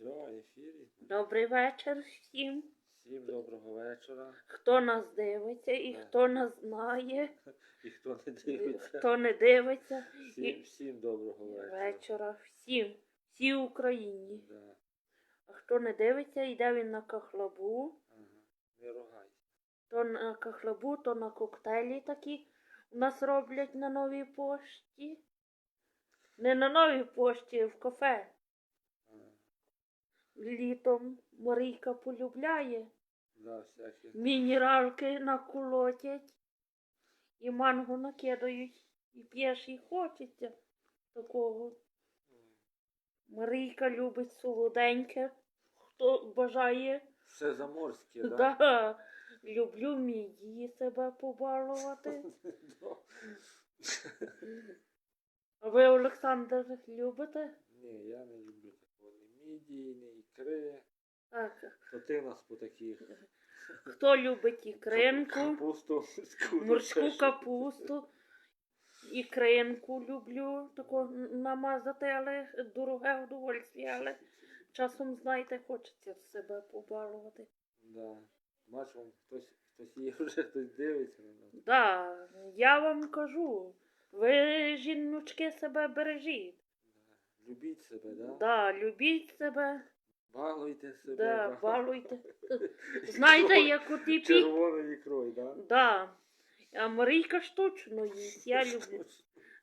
Все, в ефірі. Добрий вечір всім. Всім доброго вечора. Хто нас дивиться і хто нас знає, І хто не дивиться, хто не дивиться. всім, і- всім доброго вечора. Вечора всім, всій Україні. Да. А хто не дивиться, йде він на кахлабу. Ага. Не ругайся. То на кахлабу, то на коктейлі такі у нас роблять на новій пошті. Не на новій пошті, в кафе. Літом Марійка полюбляє. Да. Мінералки наколотять і манго накидають. І п'єш і хочеться такого. Марійка любить солоденьке. Хто бажає, Все заморське, да? да. люблю мідії себе побалувати. А ви, Олександр, любите? Ні, я не люблю ні ікри. Так. То ти в нас по таких. Хто любить ікринку, Капусту, морську, що. капусту, ікринку люблю тако намазати, але дороге удовольствие, але часом, знаєте, хочеться себе побалувати. Да. Бач, вам хтось, хтось є вже, хтось дивиться на нас. Да, я вам кажу, ви, жіночки, себе бережіть. Любіть себе, да? Да, любіть себе, Балуйте себе. да, балуйте. Знаєте, як у ті пі... Червоною да? Да. А Марійка штучно їсть, я люблю.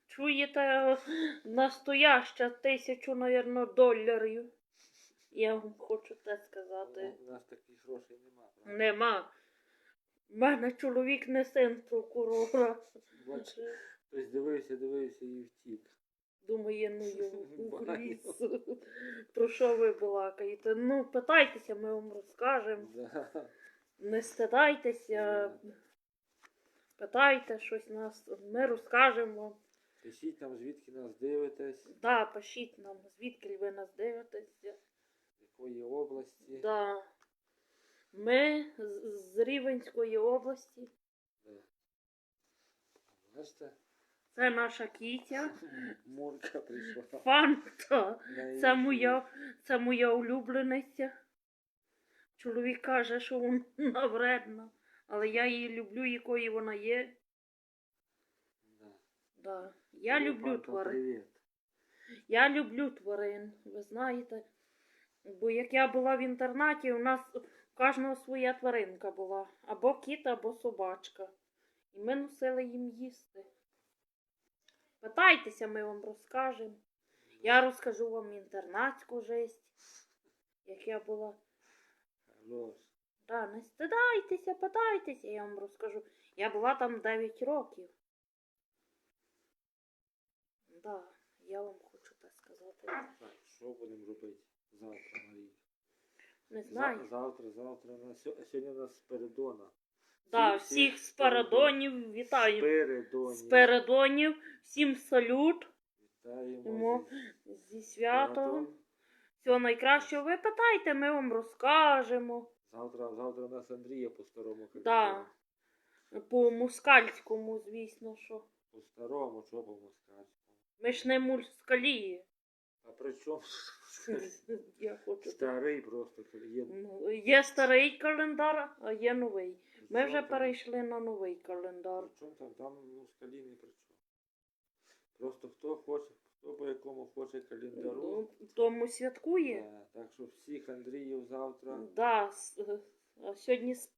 Чуєте, настояща тисячу, навірно, доларів. Я вам хочу те сказати. У нас таких грошей нема, правда? Нема. У мене чоловік не син прокурора. Бач, хтось дивився, дивився і втік. Думає, ну його в. Про що ви балакаєте? Ну, питайтеся, ми вам розкажемо. Не стидайтеся. Питайте щось нас, ми розкажемо вам. Пишіть нам, звідки нас дивитесь, Да, пишіть нам, звідки ви нас дивитеся. з якої області. Да. Ми з- з Рівенської області. Да. Бачите, Це наша кітя. Мурка прийшла. Фанта. Це моя, це моя улюблениця. Чоловік каже, що вона вредна, але я її люблю, якою вона є. Да. Да. Я Привіт, люблю тварин. Я люблю тварин, ви знаєте. Бо як я була в інтернаті, у нас у кожного своя тваринка була. Або кіт, або собачка. І ми носили їм їсти. Питайтеся, ми вам розкажемо. Я розкажу вам інтернатську жесть, як я була. Хорош. Да, не стидайтеся, питайтеся, я вам розкажу. Я була там 9 років. Да, я вам хочу так сказати. Так, що будемо робити завтра, Марія? Не знаю. Завтра, завтра. Сьогодні у нас Спиридона. Да, всіх всіх з передонів вітаю. З передонів, всім салют. Вітаємо зі святом. Всього найкращого. Ви питайте, ми вам розкажемо. Завтра, завтра у нас Андрія по старому Да. По мускальському, звісно, що. По старому, що по москальському. Ми ж не мускалі. А при чому? Я хочу. Старий просто є. Ну, Є старий календар, а є новий. Ми вже перейшли на новий календар. При чому там? Там москалі не при чому. Просто хто хоче, хто по якому хоче календару. Ну, Тому святкує. Да, так що всіх Андріїв завтра Да, с- а сьогодні з,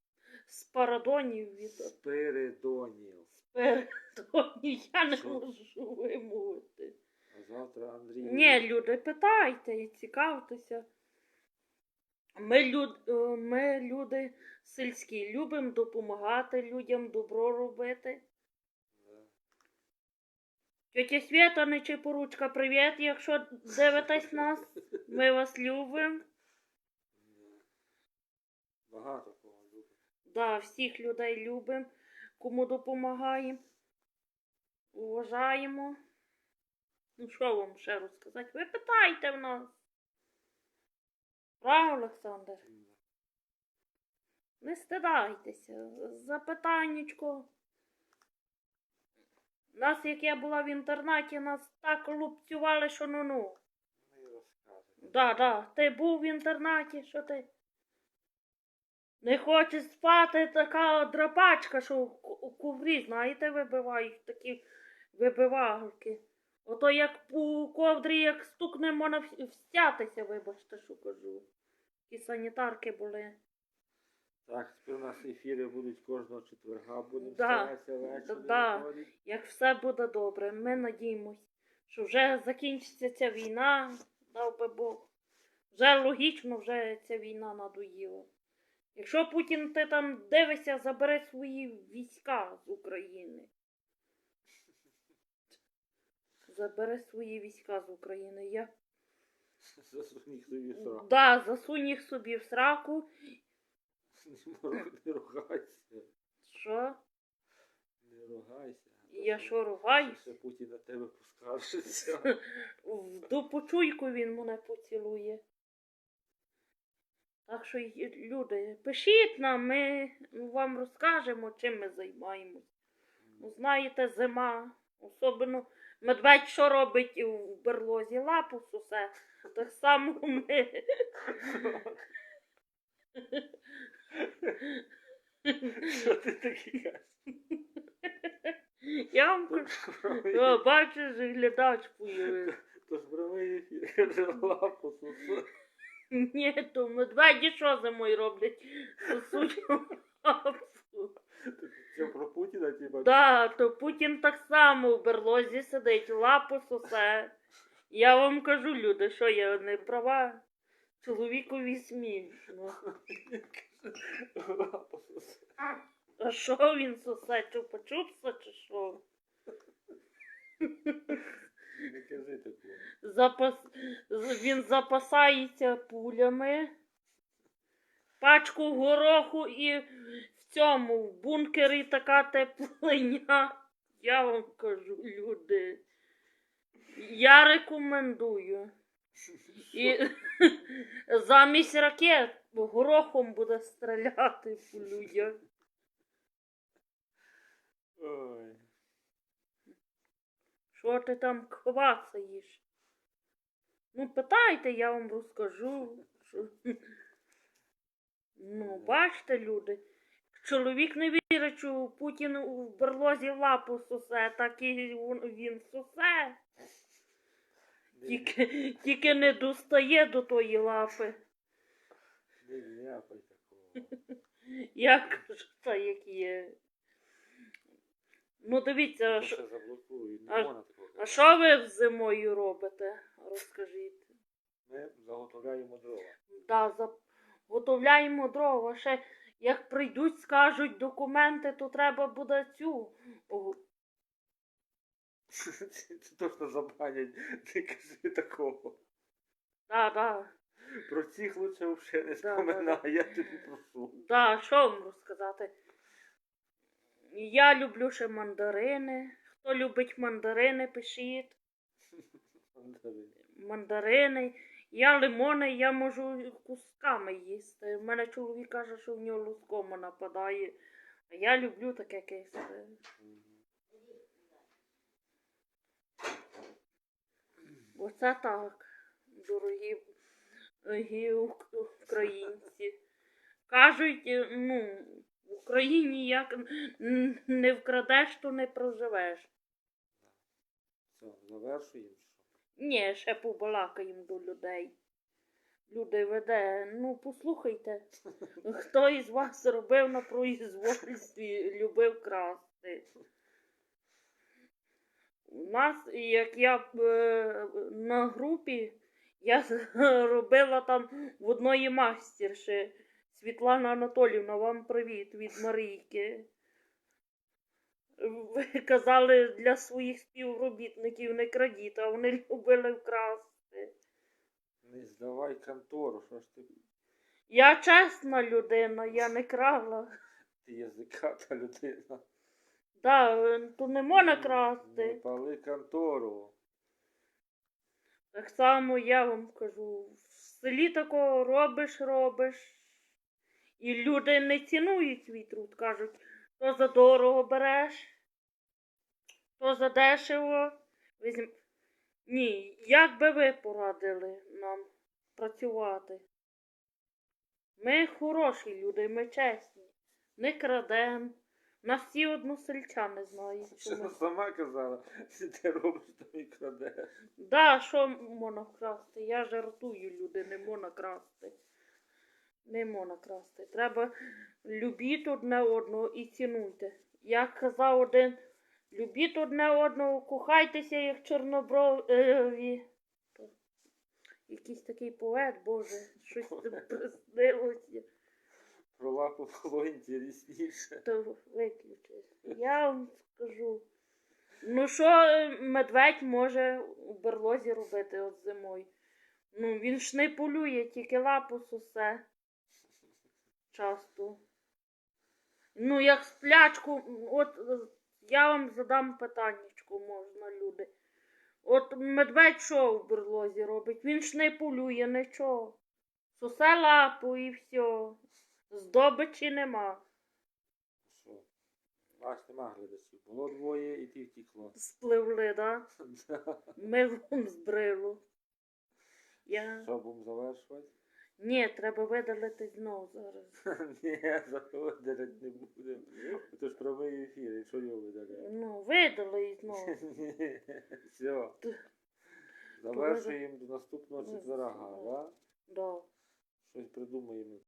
з парадонів від Спиридонів. передонів я не Що? можу вимовити. А завтра Андрій. Ні, люди, питайте і цікавтеся. Ми, люд, е, ми люди сільські, любимо допомагати людям, добро робити. Тетя Свята, не Чепоручка, привіт, якщо дивитесь нас. Ми вас любимо. Багато кого любить. Да, всіх людей любимо, кому допомагаємо, уважаємо. Ну, що вам ще розказати? Ви питайте в нас. Правда, Олександр? Не стидайтеся. Запитаннячко. Нас, як я була в інтернаті, нас так лупцювали, що ну-ну. Ну розказуй. Да, да. Ти був в інтернаті, що ти? Не хочеш спати така драпачка, що у коврі, знаєте, вибивають такі вибивалки. Ото як по ковдрі, як стукне, можна встятися, вибачте, що кажу. І санітарки були. Так, тепер у нас ефіри будуть кожного четверга, будемо Да. старатися ввечері Да. виходити. Як все буде добре, ми надіємось, що вже закінчиться ця війна, дав би Бог. Вже логічно, вже ця війна надоїла. Якщо Путін ти там дивишся, забере свої війська з України. Забере свої війська з України. Я... Засунь їх собі в сраку. Да, засунь їх собі в сраку. Не ругайся. Що? Не ругайся. Я що ругаюсь? Ще Путін на тебе поскаржиться. В дупу чуйку він мене поцілує. Так що, люди, пишіть нам, ми вам розкажемо, чим ми займаємось. Ну, знаєте, зима. Особливо медведь що робить в берлозі лапу сусе. Так само ми. Що ти такий кажеш? Я вам кажу, бачиш, глядач появився. Тож прямий ефір, каже, лапу сусу. Ні, то медведі що зимою роблять? Сосуть лапу. Це про Путіна, типа? Да, то Путін так само в берлозі сидить, лапу сосе. Я вам кажу, люди, що я не права. Чоловікові смішно. А що він сосе? Чупа-чупса чи що? Не кажи такого. Запас... Він запасається пулями, пачку гороху і в цьому, в бункері така теплиня. Я вам кажу, люди. Я рекомендую. І замість ракет горохом буде стріляти по людях. Ой. Що ти там квасаєш? Ну, питайте, я вам розкажу. Що... Ну, бачите, люди. Чоловік не вірить, що Путін у берлозі лапу сосе, так і він- сосе. Тільки, тільки не достає до тої лапи. Я кажу, та як є. Ну, дивіться, Це що, а- а що ви зимою робите? Розкажіть. Ми заготовляємо дрова. Да, заготовляємо дрова. Ще як прийдуть, скажуть документи, то треба буде цю. Це точно забанять. Не кажи такого. да, да. Про цих лучше взагалі не споминай, я тобі прошу. Да, що вам розказати? Я люблю ще мандарини. Хто любить мандарини, пишіть. Мандарин. Мандарини. Я лимони, я можу кусками їсти. У мене чоловік каже, що в нього лускома нападає. А я люблю таке кисле. Оце так, дорогі, дорогі українці. Кажуть, ну, в Україні як не вкрадеш, то не проживеш. Все, завершуємо. Ні, ще побалакаємо до людей. Люди веде, ну послухайте, хто із вас робив на производстві, любив красти. У нас, як я е, на групі, я робила там в одної мастерші. Світлана Анатолівна, вам привіт від Марійки. Ви казали для своїх співробітників не крадіть, а вони любили вкрасти. Не здавай контору, що ж ти, Я чесна людина, я не крала. ти язиката людина. Да, то не можна Не красти. пали контору. Так само я вам кажу, в селі такого робиш, робиш. І люди не цінують свій труд, кажуть, то за дорого береш, то за дешево. Візьм... Ні, як би ви порадили нам? працювати. Ми хороші люди, ми чесні. Не крадем. Нас всі односельчани знають. Що ми... сама казала, що ти робиш, то і крадеш. Да, що можна красти? Я жартую, люди, не можна красти. Не можна красти. Треба любіть одне одного і цінуйте. Як казав один, любіть одне одного, кохайтеся, як чорноброві. Якийсь такий поет, Боже, щось приснилося. Про лапу було інтересніше. То виключи. Я вам скажу. Ну що медведь може у берлозі робити от зимою? Ну, він ж не полює, тільки лапу сосе. Часто. Ну, як сплячку, от я вам задам питаннячко, можна, люди. От медведь що в берлозі робить? Він ж не полює нічого. Сосе лапу і все. Здобичі нема. Що? Аж нема глядачів. Було двоє і ті втікло. Спливли, да? Да. Ми вон збрило. Я... Що будемо завершувати? Ні, треба видалити знову зараз. Ні, видалити не будемо. Це ж прямий ефір, і що його видаляє? Ну, видали знову. Ні, все. Завершуємо до наступного четверга, так? да? Да. Щось придумаємо.